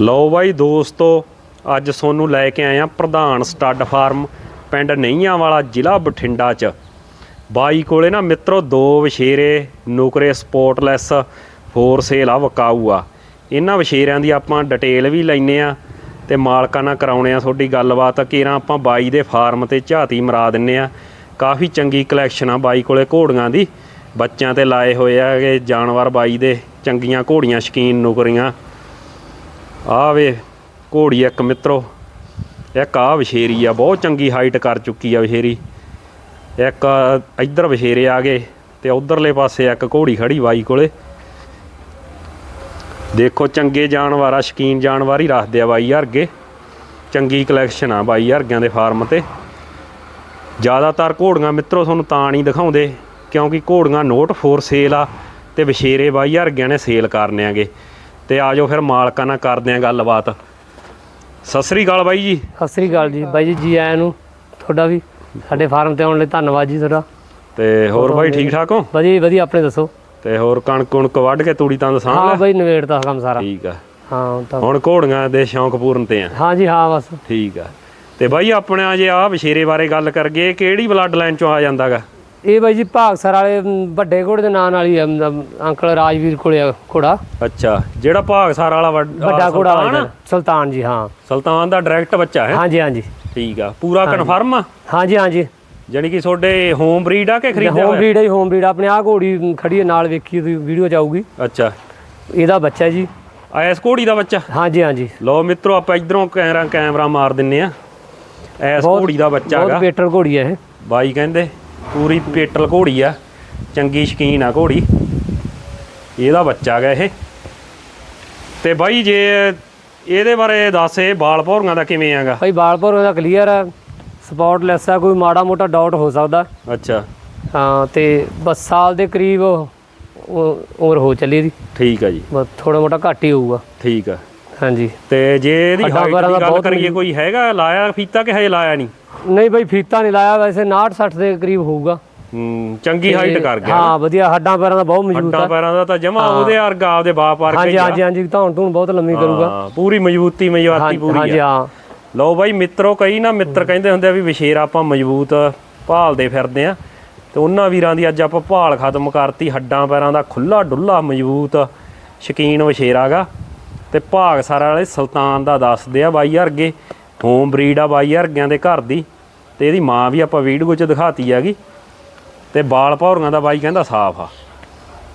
ਲਓ ਬਾਈ ਦੋਸਤੋ, ਅੱਜ ਤੁਹਾਨੂੰ ਲੈ ਕੇ ਆਏ ਆ ਪ੍ਰਧਾਨ ਸਟੱਡ ਫਾਰਮ ਪਿੰਡ ਨਈਆਂ ਵਾਲਾ ਜ਼ਿਲ੍ਹਾ ਬਠਿੰਡਾ ਚ। ਬਾਈ ਕੋਲੇ ਨਾ ਮਿੱਤਰੋ, ਦੋ ਵਿਸ਼ੇਰੇ ਨੁਕਰੇ ਸਪੋਰਟਲੈਸ ਫੋਰ ਸੇਲ ਆ, ਵਕਾਊ ਆ। ਇਹਨਾਂ ਵਿਸ਼ੇਰਿਆਂ ਦੀ ਆਪਾਂ ਡਿਟੇਲ ਵੀ ਲੈਨੇ ਆ ਤੇ ਮਾਲਕਾਂ ਨਾਲ ਕਰਾਉਣੇ ਆ ਤੁਹਾਡੀ ਗੱਲਬਾਤ। ਕਿਰਾਂ ਆਪਾਂ ਬਾਈ ਦੇ ਫਾਰਮ ਤੇ ਝਾਤੀ ਮਰਾ ਦਿੰਨੇ ਆ ਕਾਫੀ ਚੰਗੀ ਕਲੈਕਸ਼ਨ ਆ ਬਾਈ ਕੋਲੇ ਘੋੜੀਆਂ ਦੀ। ਬੱਚਿਆਂ ਤੇ ਲਾਏ ਹੋਏ ਆ ਕਿ ਜਾਨਵਰ ਬਾਈ ਦੇ, ਚੰਗੀਆਂ ਘੋੜੀਆਂ, ਸ਼ਕੀਨ ਨੁਕਰੀਆਂ। ਆ ਵੇ ਘੋੜੀ ਇੱਕ ਮਿੱਤਰੋ, ਇੱਕ ਆ ਵਿਸ਼ੇਰੀ ਆ, ਬਹੁਤ ਚੰਗੀ ਹਾਈਟ ਕਰ ਚੁੱਕੀ ਆ ਵਿਸ਼ੇਰੀ ਇੱਕ ਇੱਧਰ ਵਿਸ਼ੇਰੇ ਆ ਗਏ ਤੇ ਉਧਰਲੇ ਪਾਸੇ ਇੱਕ ਘੋੜੀ ਖੜੀ ਬਾਈ ਕੋਲੇ। ਦੇਖੋ ਚੰਗੇ ਜਾਨਵਰ ਆ, ਸ਼ਕੀਨ ਜਾਨਵਰ ਹੀ ਰੱਖਦੇ ਆ ਬਾਈ ਹਰਗੇ ਚੰਗੀ ਕਲੈਕਸ਼ਨ ਆ ਬਾਈ ਹਰਗਿਆਂ ਦੇ ਫਾਰਮ ਤੇ। ਜ਼ਿਆਦਾਤਰ ਘੋੜੀਆਂ ਮਿੱਤਰੋ ਤੁਹਾਨੂੰ ਤਾਂ ਨਹੀਂ ਦਿਖਾਉਂਦੇ, ਕਿਉਂਕਿ ਘੋੜੀਆਂ ਨੋਟ ਫੋਰ ਸੇਲ ਆ ਤੇ ਵਿਸ਼ੇਰੇ ਬਾਈ ਹਰਗਿਆਂ ਨੇ ਸੇਲ ਕਰਨੇ ਆਗੇ ਤੇ ਆਜੋ ਫਿਰ ਮਾਲਕਾਂ ਨਾਲ ਕਰਦੇ ਆ ਗੱਲਬਾਤ। ਸਤਿ ਸ੍ਰੀ ਅਕਾਲ ਬਾਈ ਜੀ। ਸਤਿ ਸ੍ਰੀ ਅਕਾਲ ਜੀ। ਬਾਈ ਜੀ ਜੀ ਆਇਆਂ ਨੂੰ ਤੁਹਾਡਾ ਵੀ ਸਾਡੇ ਫਾਰਮ ਤੇ ਆਉਣ ਲਈ ਧੰਨਵਾਦ ਜੀ ਤੁਹਾਡਾ। ਤੇ ਹੋਰ ਬਾਈ ਠੀਕ ਠਾਕ ਹੋ? ਵਧੀਆ ਜੀ, ਵਧੀਆ ਆਪਣੇ ਦੱਸੋ। ਤੇ ਹੋਰ ਕਣਕ ਕੁਣਕ ਵੱਢ ਕੇ ਤੂੜੀ ਤਾਂ ਸਾਂਭ ਹਾਂ ਬਾਈ ਨਵੇੜਦਾ ਕੰਮ ਸਾਰਾ। ਠੀਕ ਆ। ਹਾਂ ਤਾਂ ਹੁਣ ਘੋੜੀਆਂ ਦੇ ਸ਼ੌਂਕ ਪੂਰਨ ਤੇ ਆ। ਹਾਂ ਜੀ ਹਾਂ ਬਸ। ਠੀਕ ਆ। ਤੇ ਬਾਈ ਆਪਣੇ ਜੇ ਆ ਵਿਸ਼ੇਰੇ ਬਾਰੇ ਗੱਲ ਕਰਗੇ ਕਿਹੜੀ ਬਲੱਡ ਲਾਈਨ ਚੋਂ ਆ ਜਾਂਦਾਗਾ? ਇਹ ਬਾਈ ਜੀ ਭਾਗਸਰ ਵਾਲੇ ਵੱਡੇ ਘੋੜੇ ਦੇ ਨਾਂ ਨਾਲ ਹੀ ਆ, ਮ, ਅੰਕਲ ਰਾਜਵੀਰ ਕੋਲੇ ਆ ਘੋੜਾ। ਅੱਛਾ ਜਿਹੜਾ ਭਾਗਸਾਰ ਵਾਲਾ ਵੱਡ- ਵੱਡਾ ਆਹ ਘੋੜਾ ਸੁਲਤਾਨ? ਆ? ਸੁਲਤਾਨ ਜੀ ਹਾਂ। ਸੁਲਤਾਨ ਦਾ ਡਾਇਰੈਕਟ ਬੱਚਾ ਹੈ? ਹਾਂ ਜੀ ਹਾਂ ਜੀ ਠੀਕ ਆ। ਪੂਰਾ ਕਨਫਰਮ ਆ? ਹਾਂ ਜੀ ਹਾਂ ਜੀ ਜਾਨੀ ਕਿ ਤੁਹਾਡੇ ਹੋਮ ਬਰੀਡ ਆ ਕਿ ਖਰੀਦਿਆ ਹੋਮ ਹੋਇਆ? ਬਰੀਡ ਹੈ ਹੋਮ ਬਰੀਡ ਆਪਣੇ ਆ ਘੋੜੀ ਖੜੀ ਹੈ ਨਾਲ ਵੇਖੀ ਵੀਡੀਓ ਚ ਆਊਗੀ ਅੱਛਾ। ਇਹਦਾ ਬੱਚਾ ਜੀ। ਆ ਇਸ ਘੋੜੀ ਦਾ ਬੱਚਾ? ਹਾਂ ਜੀ ਹਾਂ ਜੀ ਲਓ ਮਿੱਤਰੋ ਆਪਾਂ ਇਧਰੋਂ ਕੈਮਰਾ ਕੈਮਰਾ ਮਾਰ ਦਿੰਨੇ ਆ। ਐਸ ਘੋੜੀ ਦਾ ਬੱਚਾ ਬਹੁਤ ਹੈਗਾ। ਬੇਟਰ ਘੋੜੀ ਹੈ ਇਹ। ਬਾਈ ਕਹਿੰਦੇ ਪੂਰੀ ਪੇਟਲ ਘੋੜੀ ਆ ਚੰਗੀ ਸ਼ਕੀਨ ਆ ਘੋੜੀ। ਇਹਦਾ ਬੱਚਾ ਹੈਗਾ ਇਹ। ਤੇ ਬਾਈ ਜੇ ਇਹਦੇ ਬਾਰੇ ਦੱਸ ਇਹ ਬਾਲ ਭੌਰੀਆਂ ਦਾ ਕਿਵੇਂ ਆਗਾ? ਭਾਈ ਬਾਲਪੁਰ ਉਹਦਾ ਕਲੀਅਰ ਹੈ ਸਪੌਟਲੈਸ ਆ ਕੋਈ ਮਾੜਾ ਮੋਟਾ ਡਾਊਟ ਹੋ ਸਕਦਾ। ਅੱਛਾ। ਹਾਂ ਤੇ ਬਸ ਸਾਲ ਦੇ ਕਰੀਬ ਉਹ ਉਮਰ ਹੋ ਚੱਲੀ ਇਹਦੀ। ਠੀਕ ਆ ਜੀ। ਬਸ ਥੋੜਾ ਮੋਟਾ ਘੱਟ ਹੀ ਹੋਊਗਾ। ਠੀਕ ਆ। ਹਾਂਜੀ। ਤੇ ਜੇ ਇਹਦੀ ਪੈਰਾਂ ਦੀ ਦਾ ਗੱਲ ਬਹੁਤ ਕਰੀਏ ਕੋਈ ਹੈਗਾ ਲਾਇਆ ਫੀਤਾ ਕਿ ਹਜੇ ਲਾਇਆ ਨਹੀਂ? ਨਹੀਂ ਭਾਈ ਫੀਤਾ ਨਹੀਂ ਲਾਇਆ ਵੈਸੇ 59 60 ਦੇ ਕਰੀਬ ਹੋਊਗਾ। ਹੂੰ ਚੰਗੀ ਹਾਈਟ ਕਰ ਗਿਆ। ਹਾਂ ਵਧੀਆ ਹੱਡਾਂ ਪੈਰਾਂ ਦਾ ਬਹੁਤ ਮਜ਼ਬੂਤ ਹੱਡਾਂ ਆ। ਪੈਰਾਂ ਦਾ ਤਾਂ ਜਮਾ ਉਹਦੇ ਵਰਗਾ ਆਪਦੇ ਬਾਪ ਵਰਗਾ ਹਾਂਜੀ ਹੀ ਹਾਂਜੀ ਹਾਂਜੀ ਧੌਣ ਧੂਣ ਬਹੁਤ ਲੰਮੀ ਕਰੂਗਾ। ਹਾਂ, ਪੂਰੀ ਮਜ਼ਬੂਤੀ ਮਜ਼ਵਾਤੀ ਹਾਂਜੀ ਪੂਰੀ ਹਾਂਜੀ ਹਾਂ। ਲਓ ਬਾਈ ਮਿੱਤਰੋ ਕਈ ਨਾ ਮਿੱਤਰ ਕਹਿੰਦੇ ਹੁੰਦੇ ਆ ਵੀ ਵਿਸ਼ੇਰ ਆਪਾਂ ਮਜ਼ਬੂਤ ਭਾਲਦੇ ਫਿਰਦੇ ਆ। ਤੇ ਉਹਨਾਂ ਵੀਰਾਂ ਦੀ ਅੱਜ ਆਪਾਂ ਭਾਲ ਖਤਮ ਕਰਤੀ ਹੱਡਾਂ ਪੈਰਾਂ ਦਾ ਖੁੱਲਾ ਡੁੱਲਾ ਮਜ਼ਬੂਤ ਸ਼ਕੀਨ ਵਿਸ਼ੇਰਾਗਾ। ਤੇ ਭਾਗਸਰ ਵਾਲੇ ਸੁਲਤਾਨ ਦਾ ਦੱਸਦੇ ਆ ਬਾਈ ਵਰਗੇ ਹੋਮ ਬਰੀਡ ਆ ਬਾਈ ਵਰਗਿਆਂ ਦੇ ਘਰ ਦੀ ਤੇ ਇਹਦੀ ਮਾਂ ਵੀ ਆਪਾਂ ਵੀਡੀਓ 'ਚ ਦਿਖਾਤੀ ਹੈਗੀ। ਤੇ ਬਾਲ ਭੌਰੀਆਂ ਦਾ ਬਾਈ ਕਹਿੰਦਾ ਸਾਫ਼ ਆ।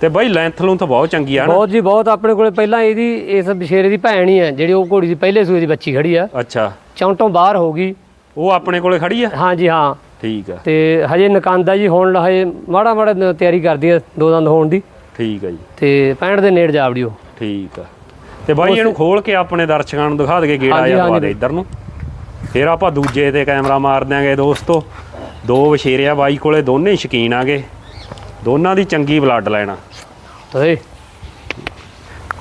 ਤੇ ਬਾਈ ਲੈਂਥ ਲੂੰਥ ਬਹੁਤ ਚੰਗੀ ਆ ਨਾ। ਬਹੁਤ ਜੀ ਬਹੁਤ ਆਪਣੇ ਕੋਲੇ ਪਹਿਲਾਂ ਇਹਦੀ ਇਸ ਬਸ਼ੇਰੇ ਦੀ ਭੈਣ ਹੀ ਹੈ ਜਿਹੜੀ ਉਹ ਘੋੜੀ ਦੀ ਪਹਿਲੇ ਸੂਏ ਦੀ ਬੱਚੀ ਖੜੀ ਆ। ਅੱਛਾ। ਚੌਂਟੋਂ ਬਾਹਰ ਹੋ ਗਈ। ਉਹ ਆਪਣੇ ਕੋਲੇ ਖੜੀ ਆ? ਹਾਂਜੀ ਹਾਂ। ਠੀਕ ਆ। ਤੇ ਹਜੇ ਨਕਾਂਦਾ ਜੀ ਹੁਣ ਹਜੇ ਮਾੜਾ ਮਾੜਾ ਤਿਆਰੀ ਕਰਦੀ ਹੈ ਦੋ ਦੰਦ ਹੋਣ ਦੀ। ਠੀਕ ਆ ਜੀ। ਤੇ 65 ਦੇ ਨੇੜ ਜਾਵੜੀ ਉਹ ਠੀਕ ਆ। ਤੇ ਬਾਈ ਇਹਨੂੰ ਖੋਲ ਕੇ ਆਪਣੇ ਦਰਸ਼ਕਾਂ ਨੂੰ ਦਿਖਾ ਦਈਏ ਗੇੜਾ ਹਾਂਜੀ, ਜਿਹਾ ਦਵਾ ਹਾਂਜੀ। ਦੇ ਇੱਧਰ ਨੂੰ। ਫਿਰ ਆਪਾਂ ਦੂਜੇ ਤੇ ਕੈਮਰਾ ਮਾਰ ਦਿਆਂਗੇ ਦੋਸਤੋ। ਦੋ ਵਿਸ਼ੇਰਿਆ ਬਾਈ ਕੋਲੇ ਦੋਨੇ ਹੀ ਸ਼ਕੀਨ ਆਗੇ। ਦੋਨਾਂ ਦੀ ਚੰਗੀ ਬਲੱਡ ਲੈਣਾ। ਓਏ।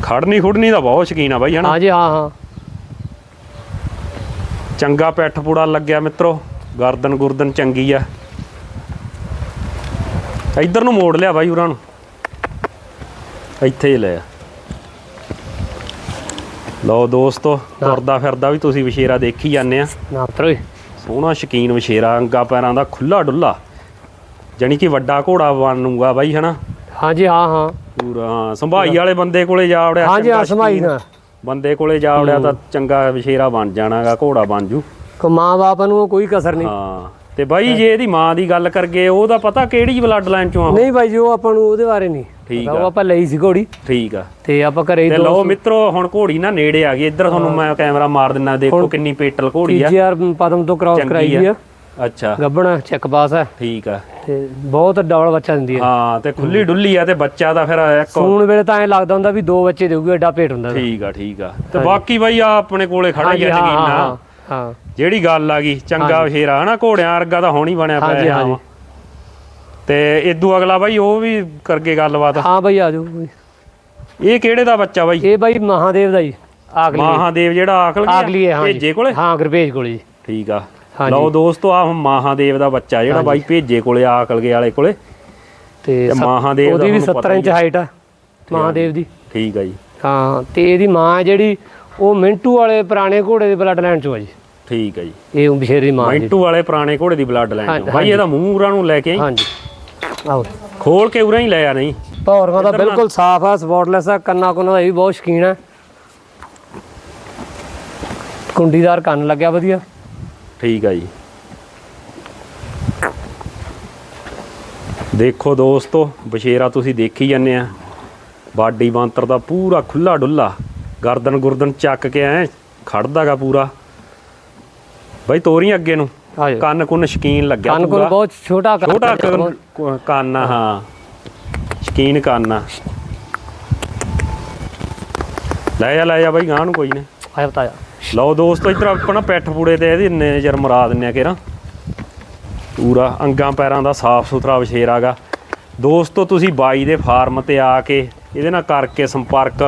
ਖੜਨੀ ਖੁੜਨੀ ਦਾ ਬਹੁਤ ਸ਼ਕੀਨ ਆ ਬਾਈ ਹਨਾ? ਹਾਂਜੀ ਹਾਂ ਹਾਂ। ਚੰਗਾ ਪੈਠ ਪੂੜਾ ਲੱਗਿਆ ਮਿੱਤਰੋ। ਗਰਦਨ ਗੁਰਦਨ ਚੰਗੀ ਆ। ਇੱਧਰ ਨੂੰ ਮੋੜ ਲਿਆ ਬਾਈ ਉਹਨਾਂ ਨੂੰ। ਇੱਥੇ ਹੀ ਲੈ ਆ। ਲਓ ਦੋਸਤੋ ਤੁਰਦਾ ਫਿਰਦਾ ਵੀ ਤੁਸੀਂ ਵਿਸ਼ੇਰਾ ਦੇਖੀ ਜਾਂਦੇ ਆ। ਨਾ ਤਰੋਏ ਸੋਹਣਾ ਸ਼ਕੀਨ ਵਿਸ਼ੇਰਾ ਅੰਗਾ ਪੈਰਾਂ ਦਾ ਖੁੱਲਾ ਡੁੱਲਾ। ਜਾਣੀ ਕਿ ਵੱਡਾ ਘੋੜਾ ਬਣੂਗਾ ਬਾਈ ਹਨਾ? ਹਾਂਜੀ ਹਾਂ ਹਾਂ। ਪੂਰਾ ਹਾਂ, ਸੰਭਾਈ ਵਾਲੇ ਬੰਦੇ ਕੋਲੇ ਜਾ ਵੜਿਆ ਹਾਂਜੀ ਚੰਗਾ ਹਾਂ ਸਮਾਈ ਸ਼ੌਕੀਨ। ਨਾ ਬੰਦੇ ਕੋਲੇ ਜਾ ਵੜਿਆ ਤਾਂ ਚੰਗਾ ਵਿਸ਼ੇਰਾ ਬਣ ਜਾਣਾਗਾ ਘੋੜਾ ਬਣ ਜੂ। ਕੋ ਮਾਂ ਬਾਪ ਨੂੰ ਕੋਈ ਕਸਰ ਨਹੀਂ। ਹਾਂ ਤੇ ਬਾਈ ਜੇ ਇਹਦੀ ਮਾਂ ਦੀ ਗੱਲ ਕਰਗੇ ਉਹਦਾ ਪਤਾ ਕਿਹੜੀ ਬਲੱਡ ਲਾਈਨ ਚੋਂ ਆ? ਉਹ? ਨਹੀਂ ਭਾਈ ਜੀ ਉਹ ਆਪਾਂ ਨੂੰ ਉਹਦੇ ਬਾਰੇ ਨਹੀਂ। ਠੀਕ ਆ। ਉਹ ਆਪਾਂ ਲਈ ਸੀ ਘੋੜੀ। ਠੀਕ ਆ। ਤੇ ਆਪਾਂ ਘਰੇ ਤੇ ਲਓ ਮਿੱਤਰੋ ਹੁਣ ਘੋੜੀ ਨਾ ਨੇੜੇ ਆ ਗਈ। ਇੱਧਰ ਤੁਹਾਨੂੰ ਮੈਂ ਕੈਮਰਾ ਮਾਰ ਦਿੰਨਾ ਦੇਖੋ ਕਿੰਨੀ ਪੇਟਲ ਘੋੜੀ ਆ। ਤੀਜੇ ਪਦਮ ਤੋਂ ਕ੍ਰਾਸ ਕਰਾਈ ਆ। ਅੱਛਾ। ਗੱਬਣਾ ਚੈੱਕ ਪਾਸ ਹੈ ਠੀਕ ਆ। ਤੇ ਬਹੁਤ ਡਬਲ ਬੱਚਾ ਦਿੰਦੀ ਹੈ ਹਾਂ ਤੇ ਖੁੱਲੀ ਡੁੱਲੀ ਆ ਤੇ ਬੱਚਾ ਦਾ ਫਿਰ ਇੱਕ ਸੂਣ ਵੇਲੇ ਤਾਂ ਐ ਲੱਗਦਾ ਹੁੰਦਾ ਵੀ ਦੋ ਬੱਚੇ ਦੇਊਗੀ ਐਡਾ ਪੇਟ ਹੁੰਦਾ। ਠੀਕ ਆ ਠੀਕ ਆ। ਤੇ ਬਾਕੀ ਬਾਈ ਆ ਆਪਣੇ ਕੋਲੇ ਖੜਾ ਹੀ ਆ ਹਾਂ ਜਿਹੜੀ ਗੱਲ ਆ ਗਈ ਚੰਗਾ ਵਿਸ਼ੇਰਾ ਹਨਾ? ਘੋੜਿਆਂ ਵਰਗਾ ਤਾਂ ਹੁਣ ਬਣਿਆ ਪਿਆ। ਹਾਂ ਤੇ ਇਦੋਂ ਅਗਲਾ ਬਾਈ ਉਹ ਵੀ ਕਰਗੇ ਗੱਲਬਾਤ। ਹਾਂ ਬਈ ਆ ਜਾਓ ਇਹ ਕਿਹੜੇ ਦਾ ਬੱਚਾ ਬਾਈ? ਇਹ ਬਾਈ ਮਹਾਦੇਵ ਦਾ ਜੀ ਆਗਲੀ ਮਹਾਦੇਵ ਜਿਹੜਾ ਆਕਲ ਆਗਲੀ ਹੈ ਹਾਂ ਭੇਜੇ ਕੋਲੇ? ਹਾਂ ਗੁਰਪੇਜ ਕੋਲੇ ਜੀ। ਠੀਕ ਆ। ਲਓ ਦੋਸਤੋ ਆ ਮਹਾਦੇਵ ਦਾ ਬੱਚਾ ਜਿਹੜਾ ਬਾਈ ਭੇਜੇ ਕੋਲੇ ਆਕਲਗੇ ਵਾਲੇ ਕੋਲੇ। ਤੇ ਮਹਾਦੇਵ ਦਾ ਉਹਦੀ ਵੀ ਤੁਹਾਨੂੰ 70 ਇੰਚ ਹਾਈਟ ਆ ਮਹਾਦੇਵ ਦੀ। ਠੀਕ ਆ ਜੀ। ਹਾਂ ਤੇ ਇਹਦੀ ਮਾਂ ਜਿਹੜੀ ਉਹ ਮਿੰਟੂ ਵਾਲੇ ਪੁਰਾਣੇ ਘੋੜੇ ਦੇ ਬਲੱਡ ਲਾਈਨ ਚੋਂ ਆ ਜੀ। ਠੀਕ ਹੈ ਜੀ। ਇਹ ਬਸ਼ੇਰੀ ਮਾਂ ਮੈਂਟੂ ਵਾਲੇ ਪੁਰਾਣੇ ਘੋੜੇ ਦੀ ਬਲੱਡ ਲਾਈਨ ਹਾਂਜੀ, ਬਾਈ ਇਹਦਾ ਮੂੰਹ ਨੂੰ ਲੈ ਕੇ ਆਈ। ਹਾਂਜੀ ਆਓ। ਖੋਲ ਕੇ ਉਰਾਂ ਹੀ ਲੈ ਆ ਨਹੀਂ। ਭੌਰਵਾਂ ਦਾ ਬਿਲਕੁਲ ਸਾਫ਼ ਆ ਸਪੌਟਲੈਸ ਆ ਕੰਨਾ ਕੁੰਨਾ ਦਾ ਵੀ ਬਹੁਤ ਸ਼ਕੀਨ ਆ। ਕੁੰਡੀਦਾਰ ਕੰਨ ਲੱਗਿਆ ਵਧੀਆ। ਠੀਕ ਆ ਜੀ। ਦੇਖੋ ਦੋਸਤੋ ਬਸ਼ੇਰਾ ਤੁਸੀਂ ਦੇਖੀ ਜਾਂਦੇ ਆ। ਬਾਡੀ ਬਾਂਤਰ ਦਾ ਪੂਰਾ ਖੁੱਲਾ ਡੁੱਲਾ ਗਰਦਨ ਗੁਰਦਨ ਚੱਕ ਕੇ ਐ ਖੜਦਾਗਾ ਪੂਰਾ। ਬਾਈ ਤੋਰੀ ਅੱਗੇ ਨੂੰ। ਕੰਨ ਕੁੰਨ ਸ਼ਕੀਨ ਲੱਗਿਆ ਕੰਨ ਕੋਲ ਪੂਰਾ। ਬਹੁਤ ਛੋਟਾ ਕੰਨ ਛੋਟਾ ਲੱਗਿਆ। ਕੰਨ- ਕੰਨ ਆ ਹਾਂ। ਸ਼ਕੀਨ ਕੰਨ ਆ। ਲੈ ਜਾ ਲੈ ਜਾ ਬਾਈ ਗਾਂ ਨੂੰ ਕੋਈ ਨੇ ਆਇਆ ਬਤਾਇਆ ਲਓ ਦੋਸਤੋ ਇਧਰ ਆਪਣਾ ਪੈਠ ਪੂੜੇ ਤੇ ਇਹਦੀ ਨਜ਼ਰ ਮਰਾ ਦਿੰਨੇ ਆ ਕਿਰਾ ਪੂਰਾ ਅੰਗਾਂ ਪੈਰਾਂ ਦਾ ਸਾਫ਼ ਸੁਥਰਾ ਵਿਸ਼ੇਰਾਗਾ ਦੋਸਤੋ ਤੁਸੀਂ ਬਾਈ ਦੇ ਫਾਰਮ ਤੇ ਆ ਕੇ ਇਹਦੇ ਨਾਲ ਕਰਕੇ ਸੰਪਰਕ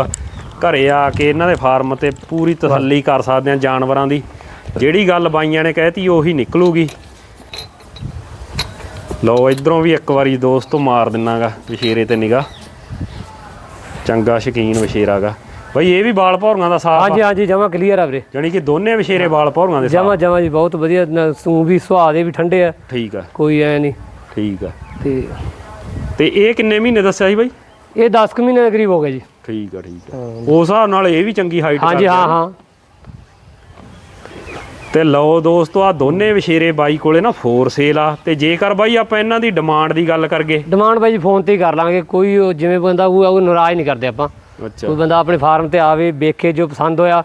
ਘਰੇ ਆ ਕੇ ਇਹਨਾਂ ਦੇ ਫਾਰਮ ਤੇ ਪੂਰੀ ਤਸੱਲੀ ਕਰ ਸਕਦੇ ਆ ਜਾਨਵਰਾਂ ਦੀ। ਜਿਹੜੀ ਗੱਲ ਬਾਈਆਂ ਨੇ ਕਹਿਤੀ ਉਹੀ ਨਿਕਲੂਗੀ। ਲਓ ਇਧਰੋਂ ਵੀ ਇੱਕ ਵਾਰੀ ਦੋਸਤੋ ਮਾਰ ਦਿੰਨਾਗਾ ਵਿਸ਼ੇਰੇ ਤੇ ਨਿਗਾ ਚੰਗਾ ਸ਼ਕੀਨ ਵਿਸ਼ੇਰਾਗਾ ਬਈ ਇਹ ਵੀ ਬਾਲ ਭੌਰੀਆਂ ਦਾ ਸਾਫ਼ ਹਾਂਜੀ ਹਾਂਜੀ ਜਮਾ ਕਲੀਅਰ ਆ ਵੀਰੇ। ਜਾਣੀ ਕਿ ਦੋਨੇ ਵਿਸ਼ੇਰੇ ਵਾਲ ਭੌਰੀਆਂ ਦੇ ਜਮਾ ਜਮਾ ਜੀ ਬਹੁਤ ਵਧੀਆ। ਸੂ ਵੀ ਸੁਭਾਅ ਦੇ ਵੀ ਠੰਡੇ ਆ। ਠੀਕ ਆ। ਕੋਈ ਐ ਨਹੀਂ। ਠੀਕ ਆ। ਤੇ ਤੇ ਇਹ ਕਿੰਨੇ ਮਹੀਨੇ ਦੱਸਿਆ ਸੀ ਬਾਈ? ਇਹ 10 ਕੁ ਮਹੀਨੇ ਦੇ ਕਰੀਬ ਹੋ ਗਏ ਜੀ। ਠੀਕ ਆ ਠੀਕ ਆ। ਉਸ ਹਿਸਾਬ ਨਾਲ ਇਹ ਵੀ ਚੰਗੀ ਹਾਈਟ ਹਾਂਜੀ ਹਾਂ ਹਾਂ। ਤੇ ਲਓ ਦੋਸਤੋ ਆ ਦੋਨੇ ਵਿਸ਼ੇਰੇ ਬਾਈ ਕੋਲੇ ਨਾ ਫੋਰ ਸੇਲ ਆ। ਤੇ ਜੇਕਰ ਬਾਈ ਆਪਾਂ ਇਹਨਾਂ ਦੀ ਡਿਮਾਂਡ ਦੀ ਗੱਲ ਕਰਗੇ। ਡਿਮਾਂਡ ਬਾਈ ਜੀ ਫੋਨ ਤੇ ਹੀ ਕਰ ਲਾਂਗੇ। ਕੋਈ ਉਹ ਜਿਵੇਂ ਬੰਦਾ ਉਹ ਉਹ ਨਾਰਾਜ਼ ਨਹੀਂ ਕਰਦੇ ਆਪਾਂ। ਅੱਛਾ। ਕੋਈ ਬੰਦਾ ਆਪਣੇ ਫਾਰਮ ਤੇ ਆਵੇ ਵੇਖੇ ਜੋ ਪਸੰਦ ਹੋਇਆ।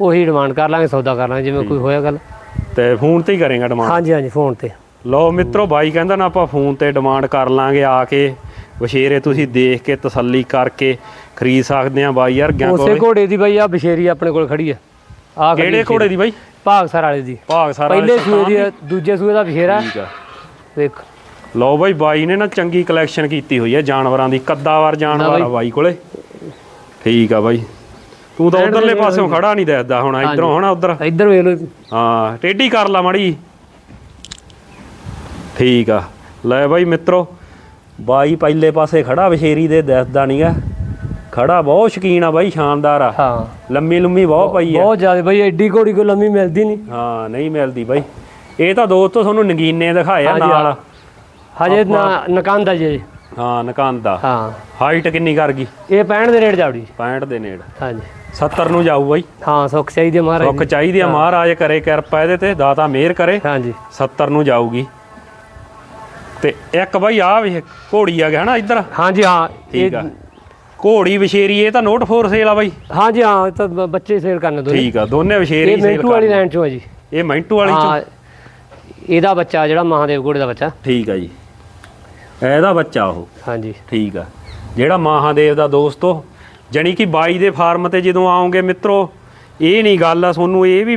ਉਹੀ ਡਿਮਾਂਡ ਕਰ ਲਾਂਗੇ ਸੌਦਾ ਕਰ ਲਾਂਗੇ ਜਿਵੇਂ ਕੋਈ ਹੋਇਆ ਗੱਲ। ਤੇ ਫੋਨ ਤੇ ਹੀ ਕਰੇਗਾ ਡਿਮਾਂਡ ਹਾਂਜੀ ਹਾਂਜੀ ਫੋਨ ਤੇ। ਲਓ ਮਿੱਤਰੋ ਬਾਈ ਕਹਿੰਦਾ ਨਾ ਆਪਾਂ ਫੋਨ ਤੇ ਡਿਮਾਂਡ ਕਰ ਲਾਂਗੇ ਆ ਕੇ। ਵਿਸ਼ੇਰੇ ਤੁਸੀਂ ਦੇਖ ਕੇ ਤਸੱਲੀ ਕਰਕੇ ਖਰੀਦ ਸਕਦੇ ਆ ਬਾਈ ਯਾਰ ਗਿਆ ਉਸੇ ਕੋਲੇ। ਘੋੜੇ ਦੀ ਬਾਈ ਆ ਬਸ਼ੇਰੀ ਆਪਣੇ ਕੋਲ ਖੜੀ ਆ। ਆ ਕਿਹੜੇ ਘੋੜੇ ਦੀ ਬਾਈ? ਭਾਗਸਰ ਵਾਲੇ ਦੀ। ਭਾਗ ਸਾਰਾ ਪਹਿਲੇ ਸੂਏ ਦੀ। ਆ, ਦੂਜੇ ਸੂਏ ਦਾ ਠੀਕ ਆ। ਦੇਖ। ਲਓ ਬਾਈ ਬਾਈ ਨੇ ਨਾ ਚੰਗੀ ਕਲੈਕਸ਼ਨ ਕੀਤੀ ਹੋਈ ਹੈ ਜਾਨਵਰਾਂ ਦੀ ਕੱਦਾਵਾਰ ਜਾਨਵਰ ਆ ਬਾਈ ਕੋਲੇ। ਠੀਕ ਆ ਬਾਈ। ਤੂੰ ਤਾਂ ਉਧਰਲੇ ਪਾਸਿਓਂ ਖੜਾ ਨਹੀਂ ਦੇਖਦਾ ਹੁਣ ਇਧਰੋਂ ਹਣਾ ਉਧਰ। ਇੱਧਰ ਵੇਖ ਲਓ। ਹਾਂ ਟੇਢੀ ਕਰ ਲਾ ਮੜੀ। ਠੀਕ ਆ। ਲੈ ਬਾਈ ਮਿੱਤਰੋ ਬਾਈ ਪਹਿਲੇ ਪਾਸੇ ਖੜਾ ਵਿਸ਼ੇਰੀ ਦੇ ਦਿਸਦਾ ਨਹੀਂਗਾ ਖੜਾ ਬਹੁਤ ਸ਼ਕੀਨ ਆ ਬਾਈ ਸ਼ਾਨਦਾਰ ਆ। ਹਾਂ। ਲੰਮੀ ਲੰਮੀ ਬਹੁਤ ਪਈ ਆ। ਬਹੁਤ ਜ਼ਿਆਦਾ ਬਾਈ ਐਡੀ ਘੋੜੀ ਕੋ ਲੰਮੀ ਮਿਲਦੀ ਨਹੀਂ। ਹਾਂ ਨਹੀਂ ਮਿਲਦੀ ਬਾਈ। ਇਹ ਤਾਂ ਦੋਸਤੋ ਤੁਹਾਨੂੰ ਨਗੀਨੇ ਦਿਖਾਇਆ ਨਾਲ। ਹਜੇ ਨਾ ਨਕਾਂਦਾ ਜੀ ਹਾਂ ਨਕਾਂਦਾ ਹਾਂ। ਹਾਈਟ ਕਿੰਨੀ ਕਰ ਗਈ? ਇਹ 65 ਦੇ ਰੇਟ ਜਾਵੜੀ 65 ਦੇ ਨੇੜ। ਹਾਂਜੀ। 70 ਨੂੰ ਜਾਊ ਬਾਈ। ਹਾਂ ਸੁੱਖ ਚਾਹੀਦੀ ਮਹਾਰਾਜ ਸੁੱਖ ਚਾਹੀਦੀ ਆ ਮਹਾਰਾਜ ਕਰੇ ਕਿਰਪਾ ਇਹਦੇ ਤੇ ਦਾਤਾ ਮਿਹਰ ਕਰੇ। ਹਾਂਜੀ। 70 ਨੂੰ ਜਾਊਗੀ। ਤੇ ਇੱਕ ਬਾਈ ਆ ਵੀ ਘੋੜੀ ਆ ਗਿਆ ਹਨਾ ਇੱਧਰ। ਹਾਂਜੀ ਹਾਂ। ਠੀਕ ਆ। ਘੋੜੀ ਵਿਸ਼ੇਰੀ ਇਹ ਤਾਂ ਨੋਟ ਫੋਰ ਸੇਲ ਆ ਬਾਈ। ਹਾਂਜੀ ਹਾਂ ਇਹ ਤਾਂ ਬ- ਬੱਚੇ ਸੇਲ ਕਰਨੇ ਦੋਨੇ। ਠੀਕ ਆ ਦੋਨੇ ਵਿਸ਼ੇਰੀ ਇਹ ਸੇਲ ਮਿੰਟੂ ਵਾਲੀ ਲਾਈਨ ਚੋਂ ਆ ਜੀ। ਇਹ ਮੈਂਟੂ ਵਾਲੀ ਚ? ਹਾਂ ਇਹਦਾ ਬੱਚਾ ਜਿਹੜਾ ਮਹਾਦੇਵ ਘੋੜੇ ਦਾ ਬੱਚਾ। ਠੀਕ ਆ ਜੀ। ਇਹਦਾ ਬੱਚਾ ਉਹ। ਹਾਂਜੀ। ਠੀਕ ਆ। ਜਿਹੜਾ ਮਹਾਦੇਵ ਦਾ ਦੋਸਤੋ ਜਣੀ ਕਿ ਬਾਈ ਦੇ ਫਾਰਮ ਤੇ ਜਦੋਂ ਆਓਗੇ ਮਿੱਤਰੋ ਇਹ ਨਹੀਂ ਗੱਲ ਆ ਤੁਹਾਨੂੰ ਇਹ ਵੀ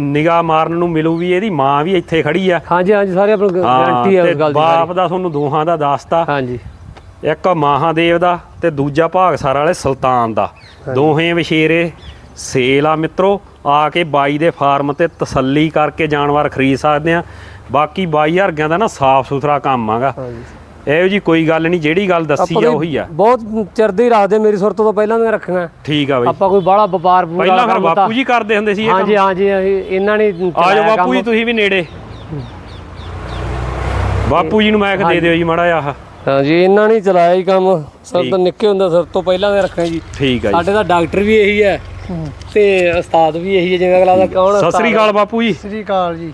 ਨਿਗਾਹ ਮਾਰਨ ਨੂੰ ਮਿਲੂ ਵੀ ਇਹਦੀ ਮਾਂ ਵੀ ਇੱਥੇ ਖੜੀ ਆ। ਹਾਂਜੀ ਹਾਂਜੀ ਸਾਰੇ ਆਪਣੀ ਹਾਂ ਗਾਰੰਟੀ ਹੈ ਤੇ ਗੱਲ ਦੀ ਬਾਪ ਦਾ ਤੁਹਾਨੂੰ ਦੋਹਾਂ ਦਾ ਦੱਸਤਾ। ਹਾਂਜੀ। ਇੱਕ ਮਹਾਦੇਵ ਦਾ ਤੇ ਦੂਜਾ ਭਾਗਸਰ ਵਾਲੇ ਸੁਲਤਾਨ ਦਾ। ਦੋਹੇ ਵਿਸ਼ੇਰੇ ਸੇਲ ਆ ਮਿੱਤਰੋ ਆ ਕੇ ਬਾਈ ਦੇ ਫਾਰਮ ਤੇ ਤਸੱਲੀ ਕਰਕੇ ਜਾਨਵਰ ਖਰੀਦ ਸਕਦੇ ਆ। ਬਾਕੀ ਬਾਈ ਹਰਗਿਆਂ ਦਾ ਨਾ ਸਾਫ਼ ਸੁਥਰਾ ਕੰਮ ਆਗਾ। ਇਹੋ ਜੀ ਕੋਈ ਗੱਲ ਨਹੀਂ ਜਿਹੜੀ ਗੱਲ ਦੱਸੀ ਆ ਉਹੀ ਆ। ਬਹੁਤ ਚਿਰਦੇ ਹੀ ਰੱਖਦੇ ਮੇਰੀ ਸੁਰਤ ਤੋਂ ਪਹਿਲਾਂ ਦੀਆਂ ਰੱਖੀਆਂ ਠੀਕ ਆ ਬਾਈ। ਆਪਾਂ ਕੋਈ ਬਾਹਲਾ ਵਪਾਰ ਪੂਰਾ ਪਹਿਲਾਂ ਫਿਰ ਬਾਪੂ ਜੀ ਕਰਦੇ ਹੁੰਦੇ ਸੀ ਇਹ ਕੰਮ। ਹਾਂਜੀ ਹਾਂਜੀ ਇਹ- ਇਹਨਾਂ ਨੇ ਆ ਜਾਓ ਬਾਪੂ ਜੀ। ਤੁਸੀਂ ਵੀ ਨੇੜੇ। ਬਾਪੂ ਜੀ ਨੂੰ ਮੈਂ ਦੇ ਦਿਓ ਜੀ ਮਾੜਾ ਜਿਹਾ। ਆਹ। ਹਾਂਜੀ ਇਹਨਾਂ ਨੇ ਚਲਾਇਆ ਹੀ ਕੰਮ। ਸਰ ਤੋਂ ਨਿੱਕੇ ਹੁੰਦਾ ਸਰ ਤੋਂ ਪਹਿਲਾਂ ਦੇ ਰੱਖਿਆ ਜੀ। ਠੀਕ ਆ ਜੀ। ਸਾਡੇ ਦਾ ਡਾਕਟਰ ਵੀ ਇਹੀ ਹੈ ਤੇ ਉਸਤਾਦ ਵੀ ਇਹੀ ਹੈ ਜਿਵੇਂ ਅਗਲਾ ਦਾ ਕੌਣ ਸਤਿ ਸ੍ਰੀ ਅਕਾਲ ਬਾਪੂ ਜੀ। ਸ੍ਰੀ ਅਕਾਲ ਜੀ।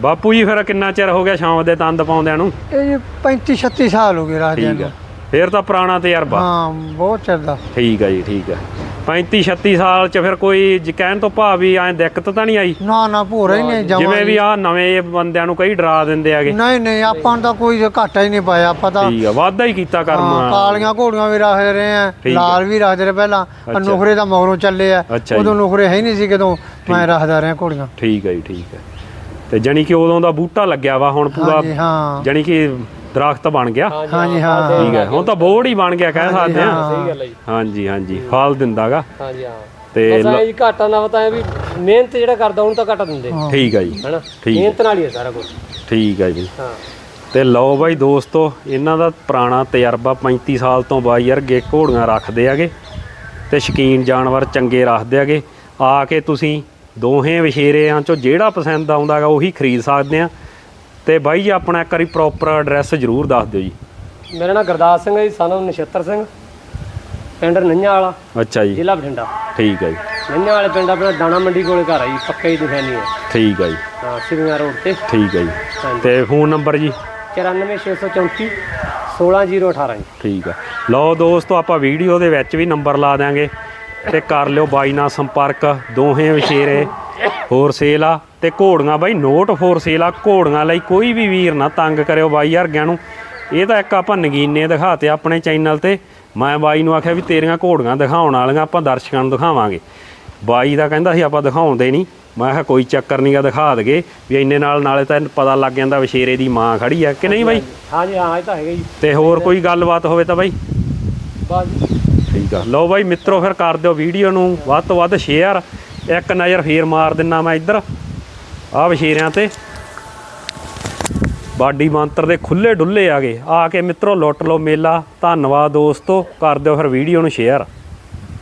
ਬਾਪੂ ਜੀ ਫਿਰ ਕਿੰਨਾ ਚਿਰ ਹੋ ਗਿਆ ਸ਼ਾਮ ਦੇ ਤੰਦ ਪਾਉਂਦਿਆਂ ਨੂੰ? ਇਹ ਜੀ 35 36 ਸਾਲ ਹੋ ਗਏ ਰਾਜਿਆਂ ਨੂੰ। ਫਿਰ ਤਾਂ ਪੁਰਾਣਾ ਤਜਰਬਾ। ਹਾਂ ਬਹੁਤ ਚਿਰ ਦਾ। ਠੀਕ ਆ ਜੀ ਠੀਕ ਆ। 35 36 ਸਾਲ ਚ ਫਿਰ ਕੋਈ ਜ- ਕਹਿਣ ਤੋਂ ਭਾਵ ਵੀ ਐ ਦਿੱਕਤ ਤਾਂ ਨਹੀਂ ਆਈ? ਨਾ ਨਾ ਭੋਰਾ ਹੀ ਨਹੀਂ ਜਮਾ ਜਿਵੇਂ ਵੀ ਆ ਨਵੇਂ ਬੰਦਿਆਂ ਨੂੰ ਕਈ ਡਰਾ ਦਿੰਦੇ ਆਗੇ। ਨਹੀਂ ਨਹੀਂ ਆਪਾਂ ਨੂੰ ਤਾਂ ਕੋਈ ਘਾਟਾ ਹੀ ਨਹੀਂ ਪਾਇਆ ਆਪਾਂ ਤਾਂ ਠੀਕ ਆ ਵਾਧਾ ਹੀ ਕੀਤਾ ਹਾਂ, ਕਰਮ। ਕਾਲੀਆਂ ਘੋੜੀਆਂ ਵੀ ਰੱਖਦੇ ਰਹੇ ਆ ਠੀਕ। ਲਾਲ ਵੀ ਰੱਖਦੇ ਰਹੇ ਪਹਿਲਾਂ। ਨੁਖਰੇ ਦਾ ਮਗਰੋਂ ਚੱਲੇ ਆ ਅੱਛਾ ਜੀ। ਉਦੋਂ ਨੁਖਰੇ ਹੈ ਹੀ ਨਹੀਂ ਸੀ ਕਦੋਂ ਮੈਂ ਰੱਖਦਾ ਰਿਹਾ ਘੋੜੀਆਂ। ਠੀਕ ਆ ਜੀ ਠੀਕ ਆ। ਤੇ ਜਣੀ ਕਿ ਉਦੋਂ ਦਾ ਬੂਟਾ ਲੱਗਿਆ ਵਾ ਹੁਣ ਪੂਰਾ ਹਾਂਜੀ ਹਾਂ। ਜਣੀ ਕਿ ਦਰਖਤ ਬਣ ਗਿਆ। ਹਾਂਜੀ ਹਾਂ ਠੀਕ ਹੈ। ਹੁਣ ਤਾਂ ਬੋਰਡ ਹੀ ਬਣ ਗਿਆ ਕਹਿ ਸਕਦੇ ਆ ਸਹੀ ਗੱਲ ਹੈ ਜੀ। ਹਾਂਜੀ ਹਾਂਜੀ। ਫਲ ਦਿੰਦਾਗਾ। ਹਾਂਜੀ ਹਾਂ। ਤੇ ਬਸ ਇਹ ਘਾਟਾ ਨਾ ਬਤਾਇਆ ਵੀ ਮਿਹਨਤ ਜਿਹੜਾ ਕਰਦਾ ਉਹਨੂੰ ਤਾਂ ਘਾਟਾ ਦਿੰਦੇ। ਠੀਕ ਆ ਜੀ। ਹੈਨਾ? ਠੀਕ। ਮਿਹਨਤ ਨਾਲ ਹੀ ਹੈ ਸਾਰਾ ਕੁਝ ਠੀਕ ਆ ਜੀ। ਹਾਂ। ਤੇ ਲਓ ਬਾਈ ਦੋਸਤੋ ਇਹਨਾਂ ਦਾ ਪੁਰਾਣਾ ਤਜਰਬਾ 35 ਸਾਲ ਤੋਂ ਬਾਈ ਯਾਰ ਗੇ ਘੋੜੀਆਂ ਰੱਖਦੇ ਆਗੇ ਤੇ ਸ਼ਕੀਨ ਜਾਨਵਰ ਚੰਗੇ ਰੱਖਦੇ ਆਗੇ ਆ ਕੇ ਤੁਸੀਂ ਦੋਹੇ ਵਿਸ਼ੇਰਿਆਂ ਚੋਂ ਜਿਹੜਾ ਪਸੰਦ ਆਉਂਦਾਗਾ ਉਹੀ ਖਰੀਦ ਸਕਦੇ ਆ। ਤੇ ਬਾਈ ਜੀ ਆਪਣਾ ਇੱਕ ਵਾਰੀ ਪ੍ਰੋਪਰ ਐਡਰੈਸ ਜ਼ਰੂਰ ਦੱਸ ਦਿਓ ਜੀ। ਮੇਰਾ ਨਾਮ ਗੁਰਦਾਸ ਸਿੰਘ ਹੈ ਜੀ ਸਾਨੂੰ ਨਛੱਤਰ ਸਿੰਘ। ਪਿੰਡ ਨੰਨਿਆਂ ਵਾਲਾ ਅੱਛਾ ਜੀ। ਜ਼ਿਲ੍ਹਾ ਬਠਿੰਡਾ। ਠੀਕ ਹੈ ਜੀ। ਨੰਨਿਆਂ ਵਾਲੇ ਪਿੰਡ ਆਪਣਾ ਦਾਣਾ ਮੰਡੀ ਕੋਲੇ ਘਰ ਆ ਜੀ ਪੱਕੇ ਦੀ ਨਿਸ਼ਾਨੀ ਹੈ ਠੀਕ ਹੈ ਜੀ। ਹਾਂ ਸਿਵਿਆਂ ਰੋਡ ਤੇ। ਠੀਕ ਹੈ ਜੀ। ਤੇ ਫੋਨ ਨੰਬਰ ਜੀ? 94634 16018 ਜੀ। ਠੀਕ ਹੈ। ਲਓ ਦੋਸਤੋ ਆਪਾਂ ਵੀਡੀਓ ਦੇ ਵਿੱਚ ਵੀ ਨੰਬਰ ਲਾ ਦਿਆਂਗੇ ਤੇ ਕਰ ਲਿਓ ਬਾਈ ਨਾਲ ਸੰਪਰਕ। ਦੋਹੇ ਵਿਸ਼ੇਰੇ ਹੋਰ ਸੇਲ ਆ। ਤੇ ਘੋੜੀਆਂ ਬਾਈ ਨੋਟ ਫੋਰ ਸੇਲ ਆ। ਘੋੜੀਆਂ ਲਈ ਕੋਈ ਵੀ ਵੀਰ ਨਾ ਤੰਗ ਕਰਿਓ ਬਾਈ ਵਰਗਿਆਂ ਨੂੰ। ਇਹ ਤਾਂ ਇੱਕ ਆਪਾਂ ਨਗੀਨੇ ਦਿਖਾਤੇ ਆਪਣੇ ਚੈਨਲ ਤੇ। ਮੈਂ ਬਾਈ ਨੂੰ ਆਖਿਆ ਵੀ ਤੇਰੀਆਂ ਘੋੜੀਆਂ ਦਿਖਾਉਣ ਵਾਲੀਆਂ ਆਪਾਂ ਦਰਸ਼ਕਾਂ ਨੂੰ ਦਿਖਾਵਾਂਗੇ। ਬਾਈ ਦਾ ਕਹਿੰਦਾ ਸੀ ਆਪਾਂ ਦਿਖਾਉਂਦੇ ਨਹੀਂ। ਮੈਂ ਕਿਹਾ ਕੋਈ ਚੱਕਰ ਨਹੀਂਗਾ ਦਿਖਾ ਦਗੇ ਵੀ ਇੰਨੇ ਨਾਲ ਨਾਲੇ ਤਾਂ ਪਤਾ ਲੱਗ ਜਾਂਦਾ ਵਿਸ਼ੇਰੇ ਦੀ ਮਾਂ ਖੜੀ ਆ ਕਿ ਨਹੀਂ ਬਾਈ? ਹਾਂ ਜੀ ਹਾਂ ਇਹ ਤਾਂ ਹੈਗਾ ਜੀ। ਤੇ ਹੋਰ ਕੋਈ ਗੱਲਬਾਤ ਹੋਵੇ ਤਾਂ ਬਾਈ? ਬਸ ਠੀਕ ਆ। ਲਓ ਬਾਈ ਮਿੱਤਰੋ ਫਿਰ ਕਰ ਦਿਓ ਵੀਡੀਓ ਨੂੰ। ਵੱਧ ਤੋਂ ਵੱਧ ਸ਼ੇਅਰ ਇੱਕ ਨਜ਼ਰ ਫੇਰ ਮਾਰ ਦਿੰਨਾ ਮੈਂ ਇੱਧਰ। ਆਹ ਵਿਸ਼ੇਰਿਆਂ ਤੇ। ਬਾਡੀ ਮੰਤਰ ਦੇ ਖੁੱਲੇ ਡੁੱਲੇ ਆ ਗਏ। ਆ ਕੇ ਮਿੱਤਰੋ ਲੁੱਟ ਲਓ ਮੇਲਾ। ਧੰਨਵਾਦ ਦੋਸਤੋ। ਕਰ ਦਿਓ ਫਿਰ ਵੀਡੀਓ ਨੂੰ ਸ਼ੇਅਰ